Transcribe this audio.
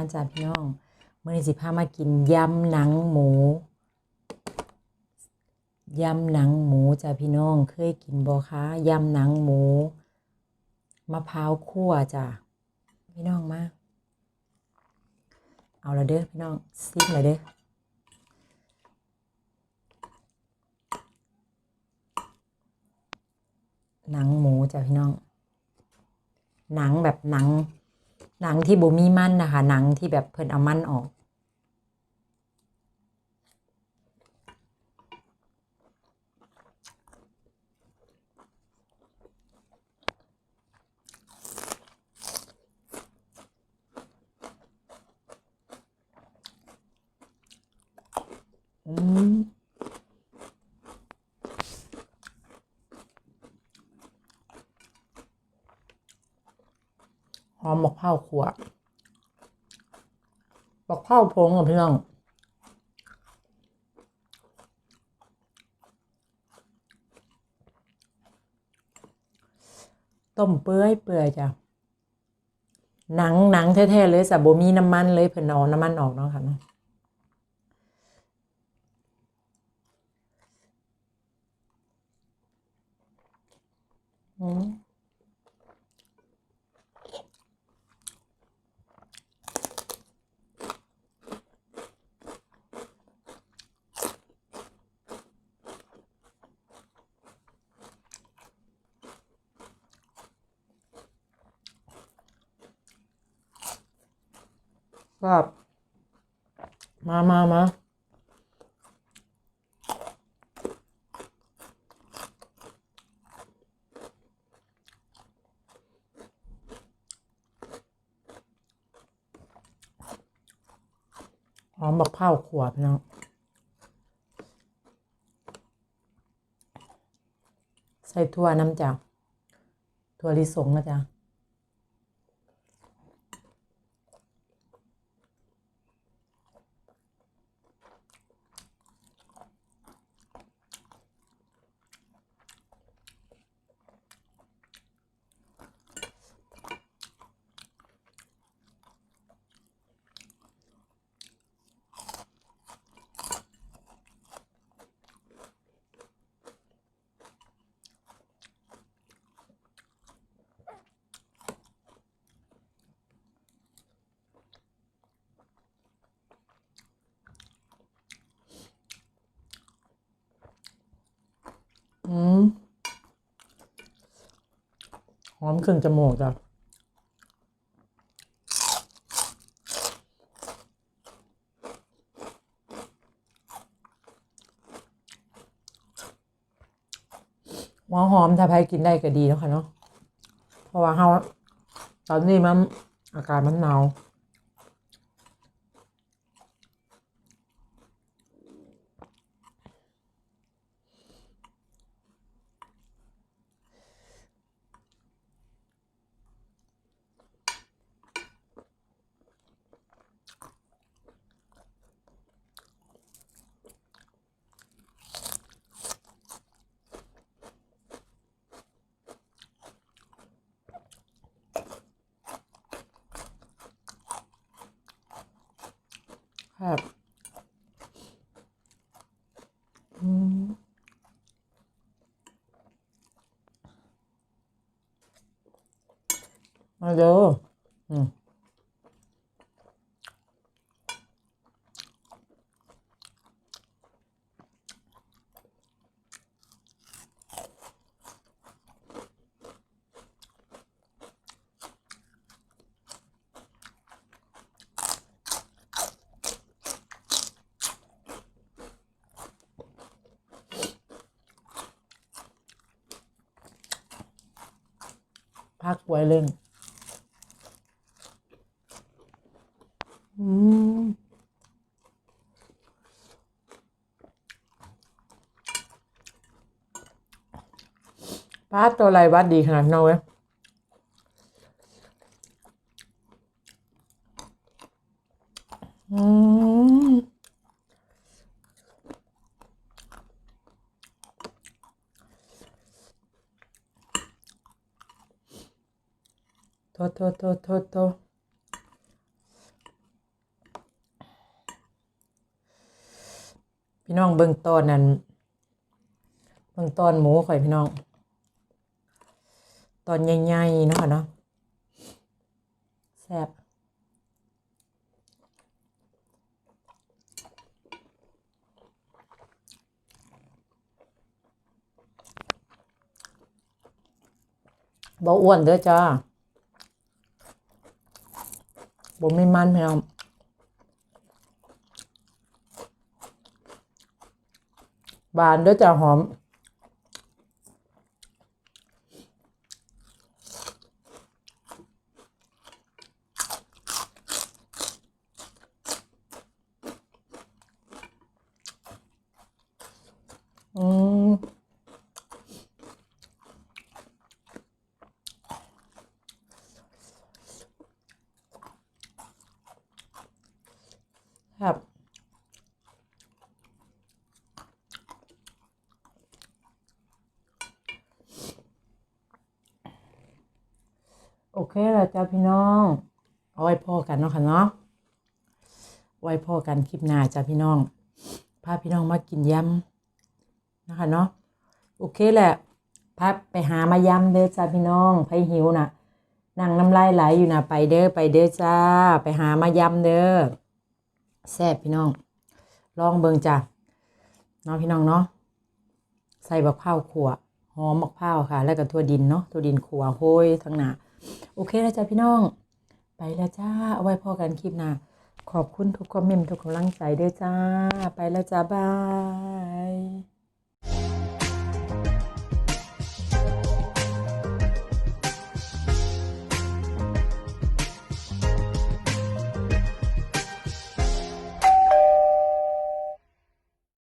มาจ้าพี่น้องเมื่อนี้สิพามากินยำหนังหมูยำหนังหมูจ้าพี่น้องเคยกินบ่คะยำหนังหมูมะพร้าวคั่วจ้าพี่น้องมาเอาละเด้อพี่น้องซิมละเด้อหนังหมูจ้าพี่น้อง หนังแบบหนัง หนังที่บูมีมันนะคะ หนังที่แบบเพิ่นเอามันออก อืม หอมบักเผาวขัวบักเผาวพงกับพี่น้องต้มเปื่อยเปื่อยจ้ะหนังหนังแท้ๆเลยสะบมีน้ำมันเลยเพิ่นเอาน้ำมันออกเนาะค่ะเนาะอืม ครับมามามาหอมบักเผาวขวบพี่น้องใส่ถั่วน้ำจ้ะถั่วลิสงนะจ๊ะ หอมขึ้นจมูกจ้ะหัวหอมถ้าใครกินได้ก็ดีเนาะค่ะเนาะ เพราะว่าเฮาตอนนี้มัน อากาศมันหนาว ครับอืมมาเด้ออืม พักไว้เล่นอืมป้าตัวอะไรวัดดีขนาดนั้นเว้ย โทษโทษโทษโทพี่น้องเบื้องต้นนั้นเบื้องต้นหมูข่อยพี่น้อง ตอนใหญ่ๆเนาะเนาะแซ่บบ่อ้วนเด้อจ้า บ่มีมันพี่น้องบานด้วยจะหอม อืม ครับโอเคแล้วจ้าพี่น้องเอาไว้พอกันเนาะค่ะเนาะไว้พอกันคลิปหน้าจ้าพี่น้อง พาพี่น้องมากินยำนะคะเนาะโอเคแหละพาไปหามายำเด้อจ้าพี่น้องไผหิวน่ะนั่งน้ำลายไหลอยู่น่ะไปเด้อไปเด้อจ้า ไปหามายำเด้อ แซ่บพี่น้อง ลองเบิงจ้ะเนาะพี่น้องเนาะใส่บักเผาขั่วหอมบักเผาค่ะ แล้วก็ทั่วดินเนาะทั่วดินขั่วโห้ยทั้งหนาโอเคแล้วจ้ะพี่น้อง ไปแล้วจ้าเอาไว้พอกันคลิปหน้าขอบคุณทุกคอมเมนต์ทุกกำลังใจด้วยจ้า ไปแล้วจ้าบาย